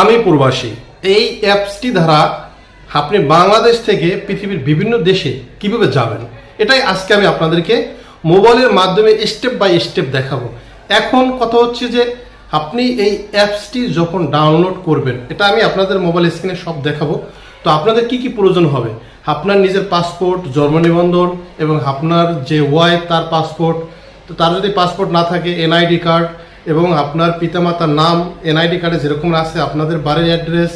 আমি প্রবাসী। এই অ্যাপসটি দ্বারা আপনি বাংলাদেশ থেকে পৃথিবীর বিভিন্ন দেশে কীভাবে যাবেন? এটাই আজকে আমি আপনাদেরকে মোবাইলের মাধ্যমে স্টেপ বাই স্টেপ দেখাবো। এখন কথা হচ্ছে যে আপনি এই অ্যাপসটি যখন ডাউনলোড করবেন, এটা আমি আপনাদের মোবাইল স্ক্রিনে সব দেখাবো। তো আপনাদের কি কি প্রয়োজন হবে? আপনার নিজের পাসপোর্ট জন্ম নিবন্ধন এবং আপনার যে ওয়াইফ তার পাসপোর্ট তো তার যদি পাসপোর্ট না থাকে এনআইডি কার্ড এবং আপনার পিতামাতার নাম এনআইডি কার্ডে যেরকম আছে, আপনাদের বাড়ির অ্যাড্রেস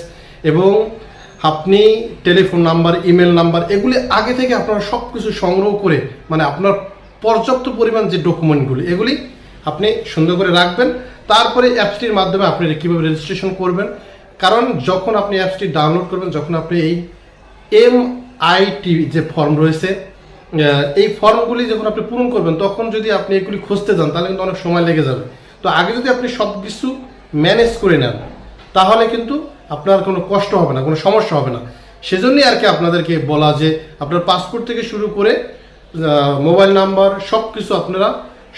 এবং আপনি টেলিফোন নাম্বার ইমেল নাম্বার এগুলি আগে থেকে আপনারা সব কিছু সংগ্রহ করে মানে আপনার পর্যাপ্ত পরিমাণ যে ডকুমেন্টগুলি এগুলি আপনি সুন্দর করে রাখবেন। তারপরে অ্যাপসটির মাধ্যমে আপনি কীভাবে রেজিস্ট্রেশন করবেন। কারণ যখন আপনি অ্যাপসটি ডাউনলোড করবেন, যখন আপনি এই এম আইটি যে ফর্ম রয়েছে এই ফর্মগুলি যখন আপনি পূরণ করবেন, তখন যদি আপনি এগুলি খুঁজতে যান, তাহলে কিন্তু অনেক সময় লেগে যাবে। তো আগে যদি আপনি সব কিছু ম্যানেজ করে নেন, তাহলে কিন্তু আপনার কোনো কষ্ট হবে না, কোনো সমস্যা হবে না। সেজন্যই আর কি আপনাদেরকে বলা যে আপনার পাসপোর্ট থেকে শুরু করে মোবাইল নাম্বার সব কিছু আপনারা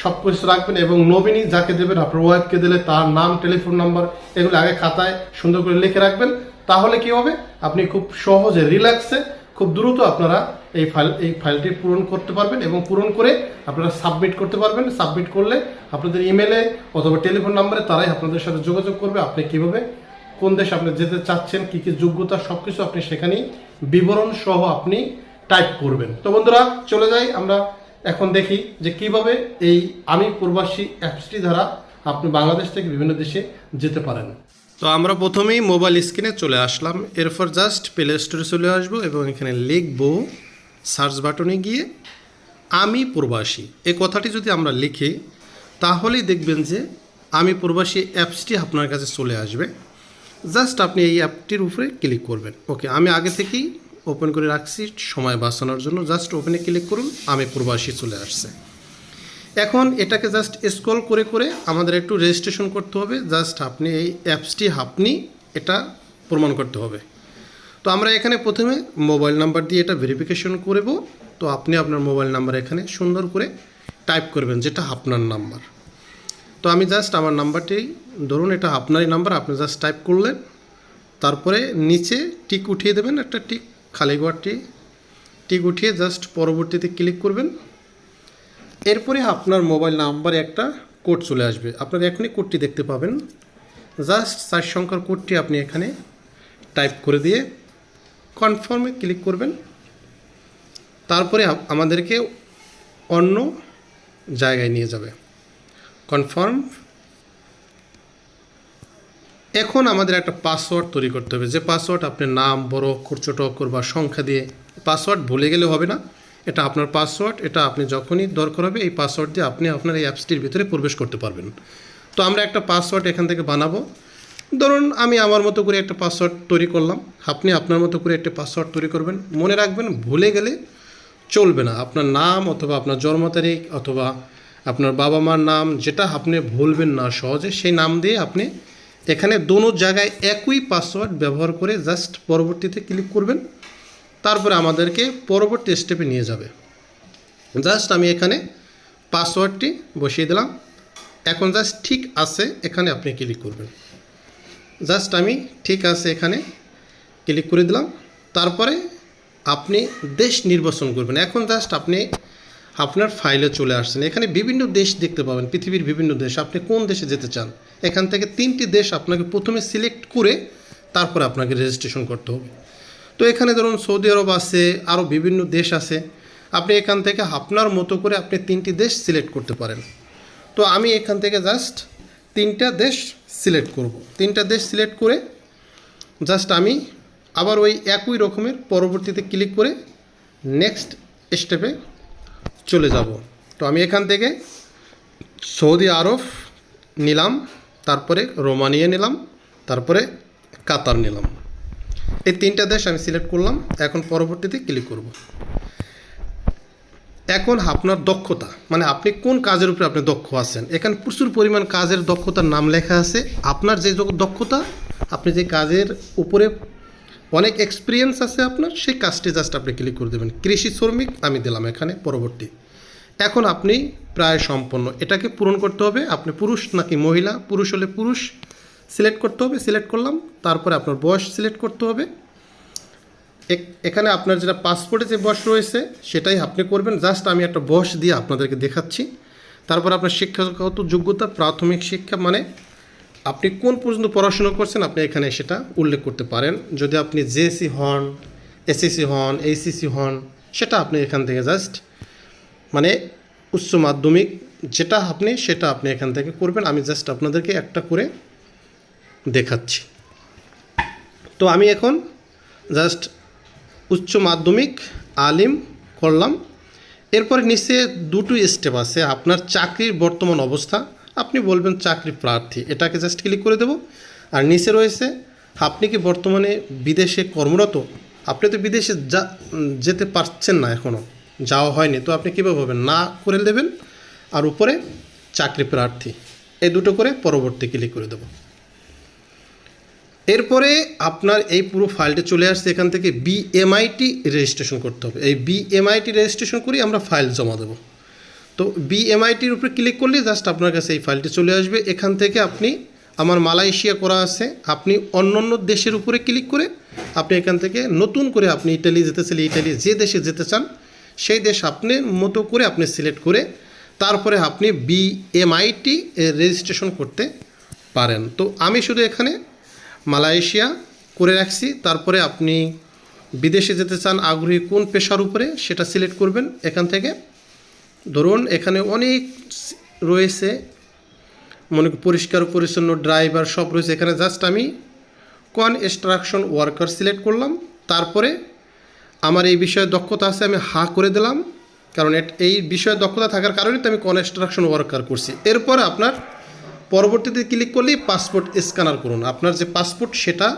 সব কিছু রাখবেন এবং নমিনি যাকে দেবেন, আপনার ওয়াইফকে দিলে তার নাম টেলিফোন নাম্বার এগুলো আগে খাতায় সুন্দর করে লিখে রাখবেন। তাহলে কি হবে? আপনি খুব সহজে রিল্যাক্সে খুব দ্রুত আপনারা এই ফাইল, এই ফাইলটি পূরণ করতে পারবেন এবং পূরণ করে আপনারা সাবমিট করতে পারবেন। সাবমিট করলে আপনাদের ইমেলে অথবা টেলিফোন নাম্বারে তারাই আপনাদের সাথে যোগাযোগ করবে। আপনি কীভাবে, কোন দেশে আপনি যেতে চাচ্ছেন, কি কি যোগ্যতা সব কিছু আপনি সেখানেই বিবরণ সহ আপনি টাইপ করবেন। তো বন্ধুরা, চলে যাই আমরা এখন দেখি যে কীভাবে এই আমি প্রবাসী অ্যাপসটি দ্বারা আপনি বাংলাদেশ থেকে বিভিন্ন দেশে যেতে পারেন। তো আমরা প্রথমেই মোবাইল স্ক্রিনে চলে আসলাম। এরপর জাস্ট প্লে স্টোরে চলে আসব এবং এখানে লিখব সার্চ বাটনে গিয়ে আমি প্রবাসী। এই কথাটি যদি আমরা লিখি, তাহলেই দেখবেন যে আমি প্রবাসী অ্যাপসটি আপনার কাছে চলে আসবে। জাস্ট আপনি এই অ্যাপটির উপরে ক্লিক করবেন। ওকে, আমি আগে থেকেই ওপেন করে রাখছি সময় বাঁচানোর জন্য। জাস্ট ওপেনে ক্লিক করুন, আমি প্রবাসী চলে আসছে। এখন এটাকে জাস্ট স্ক্রল করে করে আমাদের একটু রেজিস্ট্রেশন করতে হবে। জাস্ট আপনি এই অ্যাপসটি আপনি এটা প্রমাণ করতে হবে। তো আমরা এখানে প্রথমে মোবাইল নাম্বার দিয়ে এটা ভেরিফিকেশন করব। তো আপনি আপনার মোবাইল নাম্বার এখানে সুন্দর করে টাইপ করবেন, যেটা আপনার নাম্বার। তো আমি জাস্ট আমার নাম্বারটি, ধরুন এটা আপনারই নাম্বার, আপনি জাস্ট টাইপ করলেন। তারপরে নিচে টিক উঠিয়ে দেবেন, একটা টিক খালি ঘরটি টিক উঠিয়ে জাস্ট পরবর্তীতে ক্লিক করবেন। এরপরে আপনার মোবাইল নাম্বারে একটা কোড চলে আসবে। আপনারা এখনই কোডটি দেখতে পাবেন। জাস্ট চার সংখ্যার কোডটি আপনি এখানে টাইপ করে দিয়ে কনফার্মে ক্লিক করবেন। তারপরে আমাদেরকে অন্য জায়গায় নিয়ে যাবে। কনফার্ম এখন আমাদের একটা পাসওয়ার্ড তৈরি করতে হবে। যে পাসওয়ার্ড আপনার নাম, বড় অক্ষর ছোটো, অক্ষর বা সংখ্যা দিয়ে পাসওয়ার্ড ভুলে গেলে হবে না। এটা আপনার পাসওয়ার্ড এটা আপনি যখনই দরকার হবে এই পাসওয়ার্ড দিয়ে আপনি আপনার এই অ্যাপসটির ভিতরে প্রবেশ করতে পারবেন। তো আমরা একটা পাসওয়ার্ড এখান থেকে বানাবো। ধরুন আমি আমার মতো করে একটা পাসওয়ার্ড তৈরি করলাম। আপনি আপনার মতো করে একটা পাসওয়ার্ড তৈরি করবেন। মনে রাখবেন, ভুলে গেলে চলবে না। আপনার নাম অথবা আপনার জন্ম তারিখ অথবা আপনার বাবা মার নাম যেটা আপনি ভুলবেন না সহজে, সেই নাম দিয়ে আপনি এখানে দোনো জায়গায় একই পাসওয়ার্ড ব্যবহার করে জাস্ট পরবর্তীতে ক্লিক করবেন। তারপরে আমাদেরকে পরবর্তী স্টেপে নিয়ে যাবে। জাস্ট আমি এখানে পাসওয়ার্ডটি বসিয়ে দিলাম। এখন জাস্ট ঠিক আছে, এখানে আপনি ক্লিক করবেন। জাস্ট আমি ঠিক আছে এখানে ক্লিক করে দিলাম। তারপরে আপনি দেশ নির্বাচন করবেন। এখন জাস্ট আপনি আপনার ফাইলে চলে আসছেন। এখানে বিভিন্ন দেশ দেখতে পাবেন, পৃথিবীর বিভিন্ন দেশ। আপনি কোন দেশে যেতে চান? এখান থেকে তিনটি দেশ আপনাকে প্রথমে সিলেক্ট করে তারপরে আপনাকে রেজিস্ট্রেশন করতে হবে। তো এখানে ধরুন সৌদি আরব আছে আরও বিভিন্ন দেশ আছে। আপনি এখান থেকে আপনার মতো করে আপনি তিনটি দেশ সিলেক্ট করতে পারেন। তো আমি এখান থেকে জাস্ট তিনটা দেশ সিলেক্ট করব। তিনটা দেশ সিলেক্ট করে জাস্ট আমি আবার ওই একই রকমের পরবর্তীতে ক্লিক করে নেক্সট স্টেপে চলে যাব। তো আমি এখান থেকে সৌদি আরব নিলাম, তারপরে রোমানিয়া নিলাম, তারপরে কাতার নিলাম। এই তিনটা দেশ আমি সিলেক্ট করলাম, এখন পরবর্তীতে ক্লিক করব। এখন আপনার দক্ষতা মানে আপনি কোন কাজের উপরে আপনি দক্ষ আছেন? এখানে প্রচুর পরিমাণ কাজের দক্ষতার নাম লেখা আছে। আপনার যে দক্ষতা, আপনি যে কাজের উপরে অনেক এক্সপিরিয়েন্স আছে আপনার, সেই কাজটি জাস্ট আপনি ক্লিক করে দেবেন। কৃষি শ্রমিক, আমি দিলাম এখানে, পরবর্তী। এখন আপনি প্রায় সম্পন্ন। এটাকে পূরণ করতে হবে। আপনি পুরুষ নাকি মহিলা? পুরুষ হলে পুরুষ সিলেক্ট করতে হবে সিলেক্ট করলাম। তারপরে আপনার বয়স সিলেক্ট করতে হবে। এখানে আপনার যেটা পাসপোর্টে যে বয়স রয়েছে, সেটাই আপনি করবেন। জাস্ট আমি একটা বয়স দিয়ে আপনাদেরকে দেখাচ্ছি। তারপর আপনার শিক্ষাগত যোগ্যতা, প্রাথমিক শিক্ষা মানে আপনি কোন পর্যন্ত পড়াশোনা করছেন, আপনি এখানে সেটা উল্লেখ করতে পারেন। যদি আপনি জেএসসি হন এসএসসি হন এইসিসি হন, সেটা আপনি এখান থেকে জাস্ট মানে উচ্চ মাধ্যমিক যেটা আপনি, সেটা আপনি এখান থেকে করবেন। আমি জাস্ট আপনাদেরকে একটা করে দেখাচ্ছি। তো আমি এখন জাস্ট উচ্চ মাধ্যমিক আলিম করলাম। এরপরে নিচে দুটো স্টেপ আছে, আপনার চাকরির বর্তমান অবস্থা। আপনি বলবেন চাকরি প্রার্থী, এটাকে জাস্ট ক্লিক করে দেব। আর নিচে রয়েছে, আপনি কি বর্তমানে বিদেশে কর্মরত? আপনি তো বিদেশে যা যেতে পারছেন না এখনও যাওয়া হয়নি, তো আপনি কীভাবে হবেন? না করে দেবেন। আর উপরে চাকরি প্রার্থী, এই দুটো করে পরবর্তী ক্লিক করে দেবো। এরপরে আপনার এই পুরো ফাইলটা চলে আসছে এখান থেকে বিএমআইটি রেজিস্ট্রেশন করতে হবে। এই বিএমআইটি রেজিস্ট্রেশন করেই আমরা ফাইল জমা দেবো। তো বিএমআইটির উপরে ক্লিক করলে জাস্ট আপনার কাছে এই ফাইলটি চলে আসবে। এখান থেকে আপনি, আমার মালয়েশিয়া করা আছে। আপনি অন্য অন্য দেশের উপরে ক্লিক করে আপনি এখান থেকে নতুন করে আপনি ইটালি যেতে চাইলে ইটালি যে দেশে যেতে চান, সেই দেশ আপনি মতো করে আপনি সিলেক্ট করে তারপরে আপনি বিএমআইটি রেজিস্ট্রেশন করতে পারেন। তো আমি শুধু এখানে মালয়েশিয়া করে রাখছি তারপরে আপনি বিদেশে যেতে চান, আগ্রহী কোন পেশার উপরে সেটা সিলেক্ট করবেন এখান থেকে। ধরুন, এখানে অনেক রয়েছে, মনে করি পরিষ্কার, পরিচ্ছন্ন, ড্রাইভার সব রয়েছে। এখানে জাস্ট আমি কনস্ট্রাকশন ওয়ার্কার সিলেক্ট করলাম। তারপরে আমার এই বিষয়ে দক্ষতা আছে, আমি হা করে দিলাম। কারণ এই বিষয়ে দক্ষতা থাকার কারণে তো আমি কনস্ট্রাকশন ওয়ার্কার করছি। এরপর আপনার পরবর্তীতে ক্লিক করলেই পাসপোর্ট স্ক্যানার করুন। আপনার যে পাসপোর্ট সেটা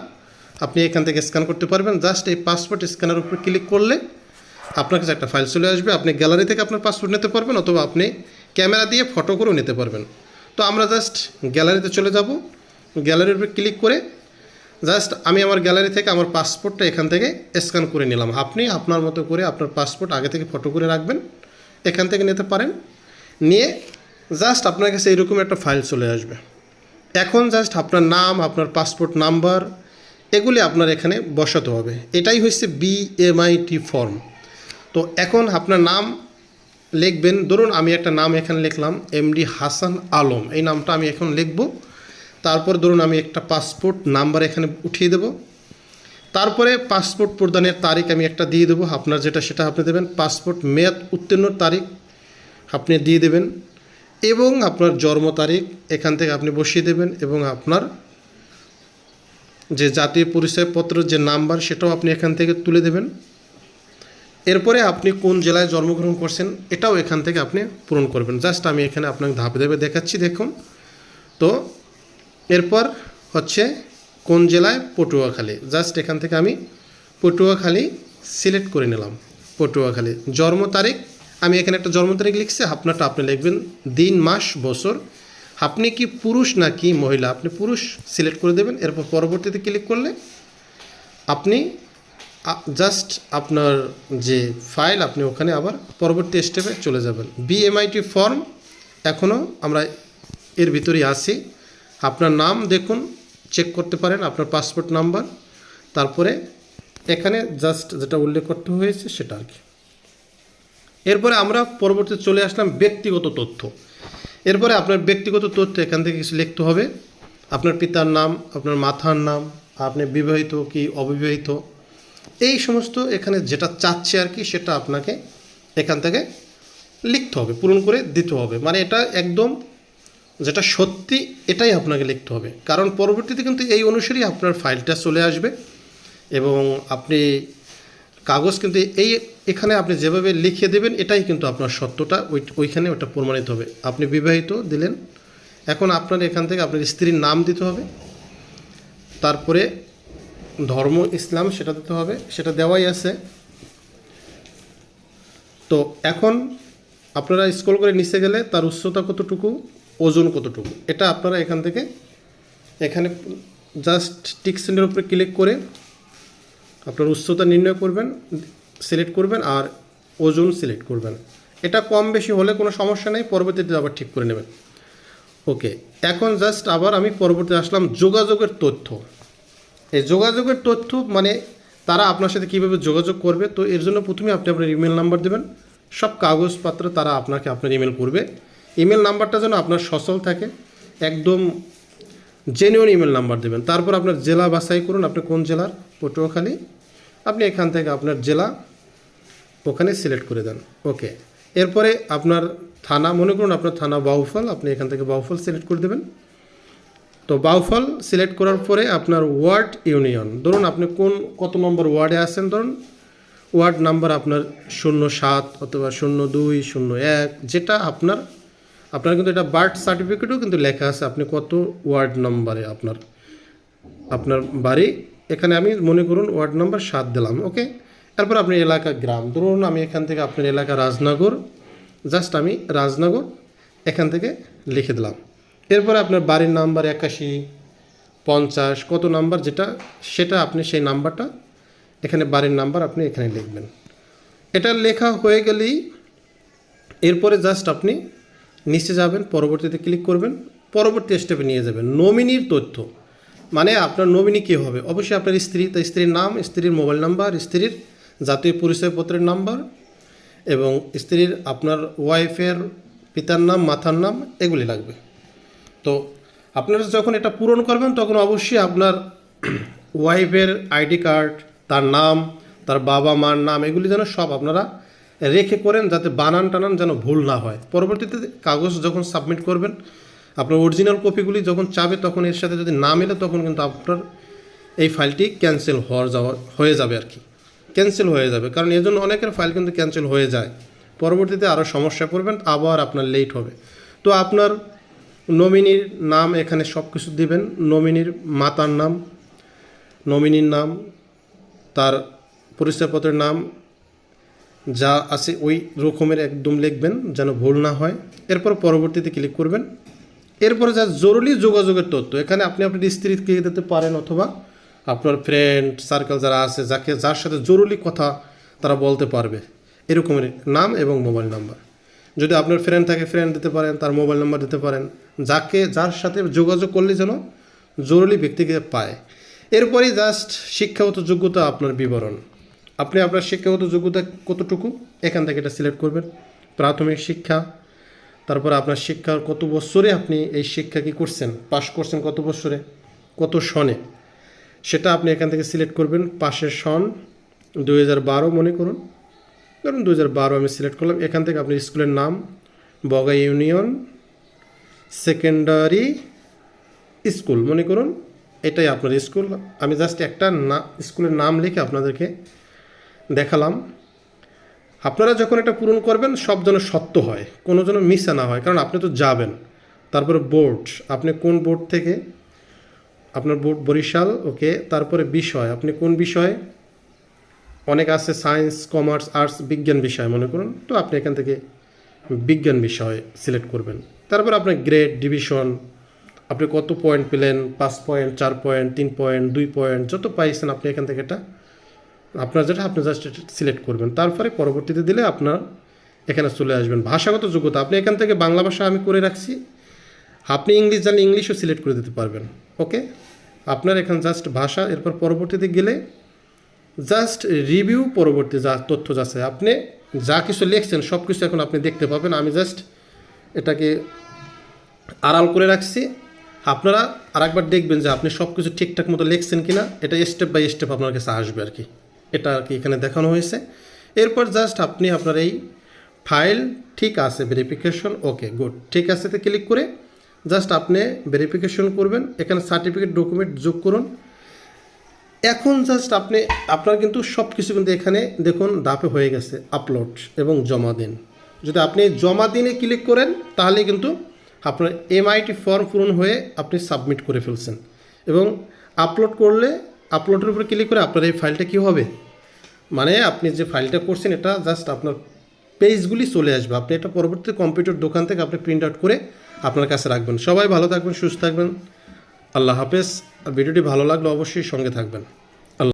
আপনি এখান থেকে স্ক্যান করতে পারবেন। জাস্ট এই পাসপোর্ট স্ক্যানার উপর ক্লিক করলে আপনার কাছে একটা ফাইল চলে আসবে। আপনি গ্যালারি থেকে আপনার পাসপোর্ট নিতে পারবেন অথবা আপনি ক্যামেরা দিয়ে ফটো করেও নিতে পারবেন। তো আমরা জাস্ট গ্যালারিতে চলে যাব। গ্যালারির উপর ক্লিক করে জাস্ট আমি আমার গ্যালারি থেকে আমার পাসপোর্টটা এখান থেকে স্ক্যান করে নিলাম। আপনি আপনার মতো করে আপনার পাসপোর্ট আগে থেকে ফটো করে রাখবেন। এখান থেকে নিতে পারেন। নিয়ে জাস্ট আপনার কাছে এরকম একটা ফাইল চলে আসবে। এখন জাস্ট আপনার নাম, আপনার পাসপোর্ট নাম্বার, এগুলি আপনার এখানে বসাতে হবে। এটাই হচ্ছে বিএমআইটি ফর্ম তো এখন আপনার নাম লিখবেন। ধরুন আমি একটা নাম এখানে লিখলাম এমডি হাসান আলম। এই নামটা আমি এখন লিখব। তারপর ধরুন আমি একটা পাসপোর্ট নাম্বার এখানে উঠিয়ে দেব। তারপরে পাসপোর্ট প্রদানের তারিখ আমি একটা দিয়ে দেবো। আপনার যেটা সেটা আপনি দেবেন। পাসপোর্ট মেয়াদ উত্তীর্ণর তারিখ আপনি দিয়ে দেবেন। এবং আপনার জন্ম তারিখ এখান থেকে আপনি বসিয়ে দেবেন এবং আপনার যে জাতীয় পরিচয়পত্র, যে নাম্বার, সেটাও আপনি এখান থেকে তুলে দেবেন। এরপরে আপনি কোন জেলায় জন্মগ্রহণ করছেন, এটাও এখান থেকে আপনি পূরণ করবেন। জাস্ট আমি এখানে আপনাকে ধাপে ধাপে দেখাচ্ছি, দেখুন। তো এরপর হচ্ছে কোন জেলায়? পটুয়াখালী। জাস্ট এখান থেকে আমি পটুয়াখালী সিলেক্ট করে নিলাম, পটুয়াখালী। জন্ম তারিখ আমি এখানে একটা জন্ম তারিখ লিখছি, আপনারটা আপনি লিখবেন দিন, মাস, বছর। আপনি কি পুরুষ নাকি মহিলা? আপনি পুরুষ, সিলেক্ট করে দেবেন, এরপর পরবর্তীতে ক্লিক করলে আপনি জাস্ট আপনার যে ফাইল আপনি ওখানে আবার পরবর্তী স্টেপে চলে যাবেন। বিএমআইটি ফর্ম এখনও আমরা এর ভিতরেই আছি। আপনার নাম দেখুন চেক করতে পারেন, আপনার পাসপোর্ট নাম্বার তারপরে এখানে জাস্ট যেটা উল্লেখ করতে হয়েছে সেটা আর কি। এরপরে আমরা পরবর্তীতে চলে আসলাম ব্যক্তিগত তথ্য। এরপরে আপনার ব্যক্তিগত তথ্য এখান থেকে কিছু লিখতে হবে। আপনার পিতার নাম, আপনার মাথার নাম, আপনি বিবাহিত কি অবিবাহিত, এই সমস্ত এখানে যেটা চাচ্ছে আর কি সেটা আপনাকে এখান থেকে লিখতে হবে, পূরণ করে দিতে হবে। মানে এটা একদম যেটা সত্যি এটাই আপনাকে লিখতে হবে। কারণ পরবর্তীতে কিন্তু এই অনুসারেই আপনার ফাইলটা চলে আসবে এবং আপনি কাগজ কিন্তু এই এখানে আপনি যেভাবে লিখে দেবেন, এটাই কিন্তু আপনার সত্যটা। ওই, ওইখানে ওটা প্রমাণিত হবে। আপনি বিবাহিত দিলেন, এখন আপনার এখান থেকে আপনার স্ত্রীর নাম দিতে হবে। তারপরে ধর্ম, ইসলাম সেটা দিতে হবে, সেটা দেওয়াই আছে। তো এখন আপনারা স্ক্রল করে নিচে গেলে তার উচ্চতা কতটুকু, ওজন কতটুকু, এটা আপনারা এখান থেকে, এখানে জাস্ট টিক সিনের উপরে ক্লিক করে আপনার উচ্চতা নির্ণয় করবেন সিলেক্ট করবেন আর ওজন সিলেক্ট করবেন। এটা কম বেশি হলে কোনো সমস্যা নেই, পরবর্তীতে আবার ঠিক করে নেবেন। ওকে এখন জাস্ট আবার আমি পরবর্তী আসলাম যোগাযোগের তথ্য। এই যোগাযোগের তথ্য মানে তারা আপনার সাথে কীভাবে যোগাযোগ করবে, তো এর জন্য প্রথমে আপনি আপনার ইমেল নাম্বার দেবেন। সব কাগজপত্র তারা আপনাকে আপনার ইমেল করবে। ইমেল নাম্বারটা যেন আপনার সচল থাকে, একদম জেনুইন ইমেল নাম্বার দেবেন। তারপর আপনার জেলা বাছাই করুন, আপনি কোন জেলার? পটুয়াখালী। আপনি এখান থেকে আপনার জেলা ওখানে সিলেক্ট করে দেন। ওকে। এরপরে আপনার থানা, মনে করুন আপনার থানা বাউফল, আপনি এখান থেকে বাউফল সিলেক্ট করে দেবেন। তো বাউফল সিলেক্ট করার পরে আপনার ওয়ার্ড ইউনিয়ন। ধরুন আপনি কোন, কত নম্বর ওয়ার্ডে আছেন ধরুন? ওয়ার্ড নাম্বার আপনার শূন্য সাত অথবা শূন্য দুই, শূন্য এক, যেটা আপনার আপনার কিন্তু এটা বার্থ সার্টিফিকেটও কিন্তু লেখা আছে। আপনি কত ওয়ার্ড নম্বরে আপনার আপনার বাড়ি এখানে আমি মনে করুন ওয়ার্ড নাম্বার সাত দিলাম, ওকে? তারপর আপনার এলাকা, গ্রাম, ধরুন আমি এখান থেকে আপনার এলাকা রাজনগর, জাস্ট আমি রাজনগর এখান থেকে লিখে দিলাম। এরপরে আপনার বাড়ির নাম্বার একাশি, পঞ্চাশ, কত নাম্বার যেটা, সেটা আপনি সেই নাম্বারটা, এখানে বাড়ির নাম্বার আপনি এখানে লিখবেন। এটা লেখা হয়ে গেলেই এরপরে জাস্ট আপনি নিচে যাবেন, পরবর্তীতে ক্লিক করবেন, পরবর্তী স্টেপে নিয়ে যাবেন। নমিনির তথ্য। মানে আপনার নমিনি কী হবে? অবশ্যই আপনার স্ত্রী, তাই স্ত্রীর নাম, স্ত্রীর মোবাইল নাম্বার, স্ত্রীর জাতীয় পরিচয়পত্রের নাম্বার এবং স্ত্রীর আপনার ওয়াইফের পিতার নাম মাথার নাম, এগুলি লাগবে। তো আপনারা যখন এটা পূরণ করবেন, তখন অবশ্যই আপনার ওয়াইফের আইডি কার্ড তার নাম, তার বাবা মার নাম, এগুলি যেন সব আপনারা রেখে করেন, যাতে বানান টানান যেন ভুল না হয়। পরবর্তীতে কাগজ যখন সাবমিট করবেন আপনার অরিজিনাল কপিগুলি যখন চাবে তখন এর সাথে যদি না মেলে, তখন কিন্তু আপনার এই ফাইলটি ক্যান্সেল হওয়ার যাওয়া, হয়ে যাবে আর কি। ক্যান্সেল হয়ে যাবে। কারণ এর জন্য অনেকের ফাইল কিন্তু ক্যান্সেল হয়ে যায়। পরবর্তীতে আরও সমস্যা পড়বেন আবার আপনার লেট হবে। তো আপনার নমিনির নাম এখানে সব কিছু দেবেন। নমিনির মাতার নাম নমিনির নাম, তার পরিচয়পত্রের নাম, যা আছে ওই রকমের একদম লিখবেন যেন ভুল না হয়। এরপর পরবর্তীতে ক্লিক করবেন। এরপরে যা জরুরি যোগাযোগের তথ্য, এখানে আপনি আপনার স্ত্রীকে দিতে পারেন অথবা আপনার ফ্রেন্ড সার্কেল যারা আছে, যাকে, যার সাথে জরুরি কথা তারা বলতে পারবে। এরকমের নাম এবং মোবাইল নাম্বার যদি আপনার ফ্রেন্ড থাকে ফ্রেন্ড দিতে পারেন, তার মোবাইল নাম্বার দিতে পারেন, যাকে, যার সাথে যোগাযোগ করলে যেন জরুরি ব্যক্তিকে পায়। এরপরেই জাস্ট শিক্ষাগত যোগ্যতা আপনার বিবরণ। আপনি আপনার শিক্ষাগত যোগ্যতা কতটুকু? এখান থেকে এটা সিলেক্ট করবেন। প্রাথমিক শিক্ষা তারপর আপনার শিক্ষার কত বছরে আপনি এই শিক্ষা কি করছেন? পাশ করছেন কত বছরে? কত সনে? সেটা আপনি এখান থেকে সিলেক্ট করবেন, পাশের সন দু হাজার বারো মনে করুন। ধরুন দু হাজার বারো আমি সিলেক্ট করলাম, এখান থেকে আপনি স্কুলের নাম, বগা ইউনিয়ন সেকেন্ডারি স্কুল মনে করুন, এটাই আপনার স্কুল আমি জাস্ট একটা না স্কুলের নাম লিখে আপনাদেরকে দেখালাম। আপনারা যখন এটা পূরণ করবেন, সব যেন সত্য হয়, কোনো যেন মিসা না হয়। কারণ আপনি তো যাবেন। তারপরে বোর্ড আপনি কোন বোর্ড থেকে? আপনার বোর্ড বরিশাল ওকে তারপরে বিষয়, আপনি কোন বিষয়ে? অনেক আছে সায়েন্স কমার্স আর্টস বিজ্ঞান বিষয়, মনে করুন। তো আপনি এখান থেকে বিজ্ঞান বিষয় সিলেক্ট করবেন। তারপর আপনার গ্রেড ডিভিশন আপনি কত পয়েন্ট পেলেন? পাঁচ পয়েন্ট চার পয়েন্ট তিন পয়েন্ট দুই পয়েন্ট যত পাইছেন, আপনি এখান থেকে এটা আপনার যেটা, আপনি জাস্ট সিলেক্ট করবেন। তারপরে পরবর্তীতে দিলে আপনার এখানে চলে আসবেন। ভাষাগত যোগ্যতা, আপনি এখান থেকে বাংলা ভাষা আমি করে রাখছি। আপনি ইংলিশ জানলে ইংলিশও সিলেক্ট করে দিতে পারবেন ওকে আপনার এখানে জাস্ট ভাষা, এরপর পরবর্তীতে গেলে জাস্ট রিভিউ পরবর্তী যা তথ্য যাচ্ছে আপনি যা কিছু লিখছেন সব কিছু এখন আপনি দেখতে পাবেন। আমি জাস্ট এটাকে আড়াল করে রাখছি। আপনারা আরেকবার দেখবেন যে আপনি সব কিছু ঠিকঠাক মতো লিখছেন কি না এটা স্টেপ বাই স্টেপ আপনার কাছে আসবে আর কি। এটা আর কি এখানে দেখানো হয়েছে। এরপর জাস্ট আপনি আপনার এই ফাইল ঠিক আছে ভেরিফিকেশন ওকে গুড ঠিক আছে তে ক্লিক করে জাস্ট আপনি ভেরিফিকেশন করবেন, এখানে সার্টিফিকেট ডকুমেন্ট যোগ করুন। এখন জাস্ট আপনি, আপনার কিন্তু সব কিছু কিন্তু এখানে দেখুন দাপে হয়ে গেছে আপলোড এবং জমা দিন। যদি আপনি জমা দিনে ক্লিক করেন, তাহলে কিন্তু আপনার এমআইটি ফর্ম পূরণ হয়ে আপনি সাবমিট করে ফেলছেন। এবং আপলোড করলে আপলোডের উপরে ক্লিক করে আপনার এই ফাইলটা কী হবে? মানে আপনি যে ফাইলটা করছেন এটা জাস্ট আপনার পেজগুলি চলে আসবে। আপনি এটা পরবর্তী কম্পিউটার দোকান থেকে আপনি প্রিন্ট আউট করে আপনার কাছে রাখবেন। সবাই ভালো থাকবেন, সুস্থ থাকবেন। আল্লাহ হাফেজ। আর ভিডিওটি ভালো লাগলে অবশ্যই সঙ্গে থাকবেন।